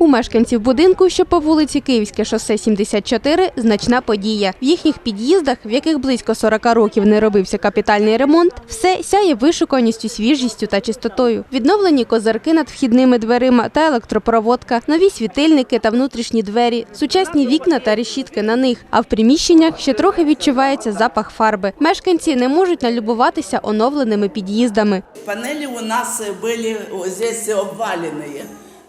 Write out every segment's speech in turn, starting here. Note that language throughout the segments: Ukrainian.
У мешканців будинку, що по вулиці Київське шосе 74, значна подія. В їхніх під'їздах, в яких близько 40 років не робився капітальний ремонт, все сяє вишуканістю, свіжістю та чистотою. Відновлені козарки над вхідними дверима та електропроводка, нові світильники та внутрішні двері, сучасні вікна та решітки на них. А в приміщеннях ще трохи відчувається запах фарби. Мешканці не можуть налюбуватися оновленими під'їздами. Панели у нас э, были вот здесь обваленные.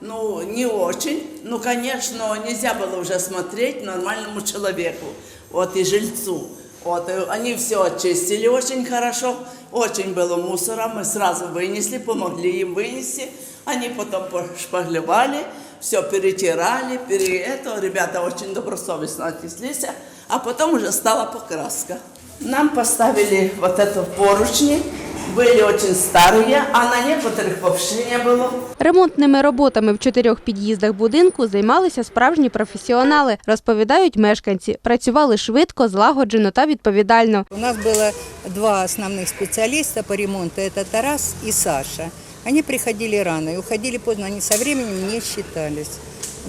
Ну, не очень. Ну, конечно, нельзя было уже смотреть нормальному человеку, вот и жильцу. Вот, и они все очистили очень хорошо, очень было мусора, мы сразу вынесли, помогли им вынести. Они потом пошпаглевали, все перетирали, пере... это, ребята очень добросовестно отнеслись, а потом уже стала покраска. Нам поставили вот эту поручни, были очень старые, а на некоторых вообще не было. Ремонтними роботами в чотирьох під'їздах будинку займалися справжні професіонали, розповідають мешканці. Працювали швидко, злагоджено та відповідально. У нас было два основных специалиста по ремонту, это Тарас и Саша. Они приходили рано и уходили поздно, они со временем не считались.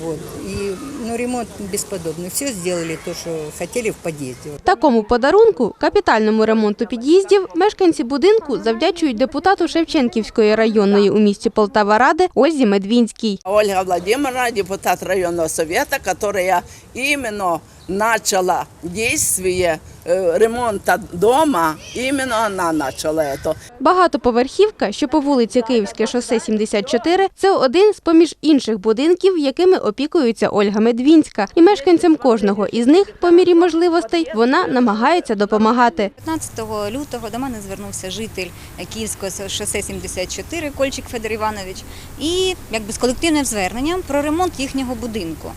Вот. И, ну, ремонт безподобний. Все сделали то, що хотіли в під'їзді. Такому подарунку, капітальному ремонту під'їздів, мешканці будинку завдячують депутату Шевченківської районної у місті Полтава Ради Ользі Медвінській. Ольга Владимировна, депутат районного совета, яка именно начала действие э, ремонта дома, именно она начала это. Багатоповерхівка, що по вулиці Київське шосе 74, це один з поміж інших будинків, якими опікується Ольга Медвінська. І мешканцям кожного із них, по мірі можливостей, вона намагається допомагати. 15 лютого до мене звернувся житель Київського шосе 74 Кольчик Федор Іванович і якби з колективним зверненням про ремонт їхнього будинку.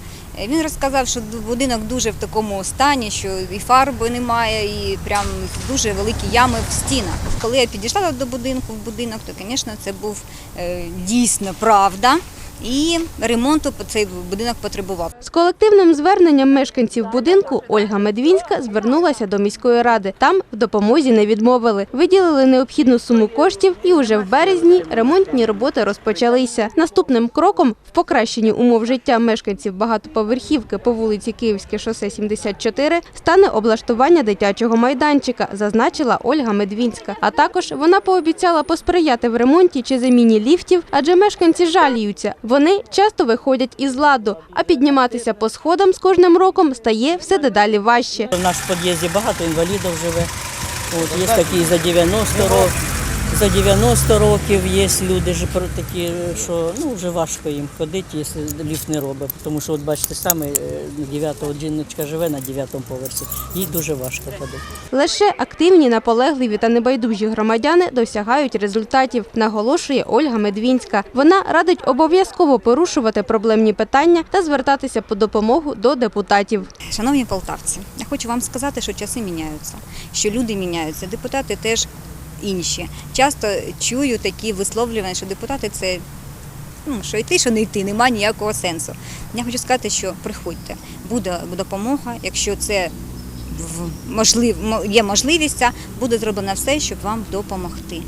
Він розказав, що будинок дуже в такому стані, що і фарби немає, і прям дуже великі ями в стінах. Коли я підійшла до будинку в будинок, то, звісно, це був е, дійсно правда. І ремонту цей будинок потребував. З колективним зверненням мешканців будинку Ольга Медвінська звернулася до міської ради. Там в допомозі не відмовили. Виділили необхідну суму коштів, і уже в березні ремонтні роботи розпочалися. Наступним кроком в покращенні умов життя мешканців багатоповерхівки по вулиці Київське шосе 74 стане облаштування дитячого майданчика, зазначила Ольга Медвінська. А також вона пообіцяла посприяти в ремонті чи заміні ліфтів, адже мешканці жаліються. Вони часто виходять із ладу, а підніматися по сходам з кожним роком стає все дедалі важче. У нас в під'їзді багато інвалідів живе. Є такі за 90 років. За 90 років є люди ж про такі, що ну, вже важко їм ходити, якщо ліфт не робить. Тому що, от бачите, саме 9-го жіночка живе на 9-му поверсі, їй дуже важко ходити. Лише активні, наполегливі та небайдужі громадяни досягають результатів, наголошує Ольга Медвінська. Вона радить обов'язково порушувати проблемні питання та звертатися по допомогу до депутатів. Шановні полтавці, я хочу вам сказати, що часи міняються, що люди міняються, депутати теж інші. Часто чую такі висловлювання, що депутати це ну, що йти, що не йти, немає ніякого сенсу. Я хочу сказати, що приходьте, буде допомога, якщо це можлив, є можливість, буде зроблено все, щоб вам допомогти.